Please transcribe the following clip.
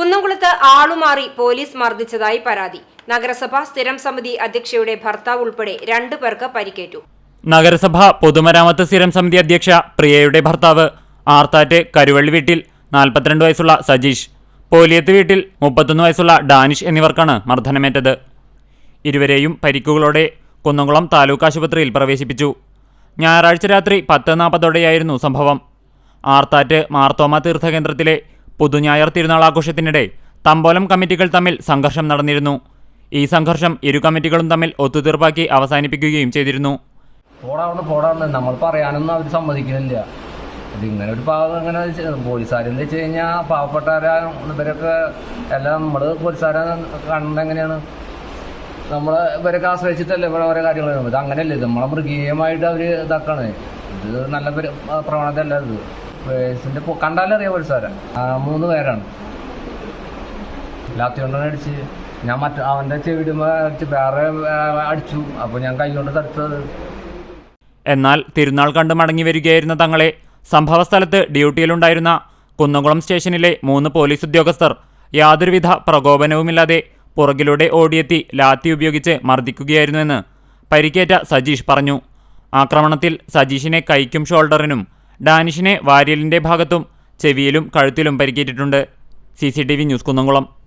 കുന്നംകുളത്ത് ആളുമാറി പോലീസ് മർദ്ദിച്ചതായി പരാതി. നഗരസഭ സ്ഥിരം സമിതി അധ്യക്ഷയുടെ ഭർത്താവ് ഉൾപ്പെടെ രണ്ടു പേർക്ക് പരിക്കേറ്റു. നഗരസഭ പൊതുമരാമത്ത് സ്ഥിരം സമിതി അധ്യക്ഷ പ്രിയയുടെ ഭർത്താവ് ആർത്താറ്റ് കരുവള്ളി വീട്ടിൽ നാൽപ്പത്തിരണ്ട് വയസ്സുള്ള സജീഷ് പോലിയത്ത് വീട്ടിൽ മുപ്പത്തൊന്ന് വയസ്സുള്ള ഡാനിഷ് എന്നിവർക്കാണ് മർദ്ദനമേറ്റത്. ഇരുവരെയും പരിക്കുകളോടെ കുന്നംകുളം താലൂക്ക് ആശുപത്രിയിൽ പ്രവേശിപ്പിച്ചു. ഞായറാഴ്ച രാത്രി പത്ത് നാൽപ്പതോടെയായിരുന്നു സംഭവം. ആർത്താറ്റ് മാർത്തോമ തീർത്ഥകേന്ദ്രത്തിലെ പുതുഞായർ തിരുനാൾ ആഘോഷത്തിനിടെ തമ്പോലം കമ്മിറ്റികൾ തമ്മിൽ സംഘർഷം നടന്നിരുന്നു. ഈ സംഘർഷം ഇരു കമ്മിറ്റികളും തമ്മിൽ ഒത്തുതീർപ്പാക്കി അവസാനിപ്പിക്കുകയും ചെയ്തിരുന്നു. പോടാവുന്ന പോടാവുന്ന നമ്മൾ പറയാനൊന്നും അവർ സമ്മതിക്കുന്നില്ല. ഇത് ഇങ്ങനെ ഒരു പാവം അങ്ങനെ പോലീസുകാരെന്ന് വെച്ച് കഴിഞ്ഞാൽ പാവപ്പെട്ടവരാ ഇവരൊക്കെ എല്ലാം നമ്മൾ പോലീസുകാരെ കാണുന്നത് എങ്ങനെയാണ്? നമ്മൾ ഇവരൊക്കെ ആശ്രയിച്ചിട്ടല്ലേ ഇവിടെ ഓരോ കാര്യങ്ങൾ. ഇത് അങ്ങനെയല്ലേ നമ്മളെ മൃഗീയമായിട്ട് അവർ ഇതാക്കാണ്. ഇത് നല്ല പരി- പ്രവണതയല്ല ഇത്. പോലീസിന്റെ കണ്ടാലറിയാം ആ, മൂന്ന് പേരാണ്. ലാത്തി കൊണ്ടാണ് അടിച്ച് ഞാൻ മറ്റ അവന്റെ ചെവിടുമ്പോൾ അടിച്ച് വേറെ അടിച്ചു. അപ്പോൾ ഞാൻ കൈ കൊണ്ട് തടുത്തത്. എന്നാൽ തിരുനാൾ കണ്ട് മടങ്ങി വരികയായിരുന്ന തങ്ങളെ സംഭവസ്ഥലത്ത് ഡ്യൂട്ടിയിലുണ്ടായിരുന്ന കുന്നംകുളം സ്റ്റേഷനിലെ മൂന്ന് പോലീസ് ഉദ്യോഗസ്ഥർ യാതൊരുവിധ പ്രകോപനവുമില്ലാതെ പുറകിലൂടെ ഓടിയെത്തി ലാത്തി ഉപയോഗിച്ച് മർദ്ദിക്കുകയായിരുന്നുവെന്ന് പരിക്കേറ്റ സജീഷ് പറഞ്ഞു. ആക്രമണത്തിൽ സജീഷിനെ കൈക്കും ഷോൾഡറിനും ഡാനിഷിനെ വാര്യലിന്റെ ഭാഗത്തും ചെവിയിലും കഴുത്തിലും പരിക്കേറ്റിട്ടുണ്ട്. C news Kunnamkulam.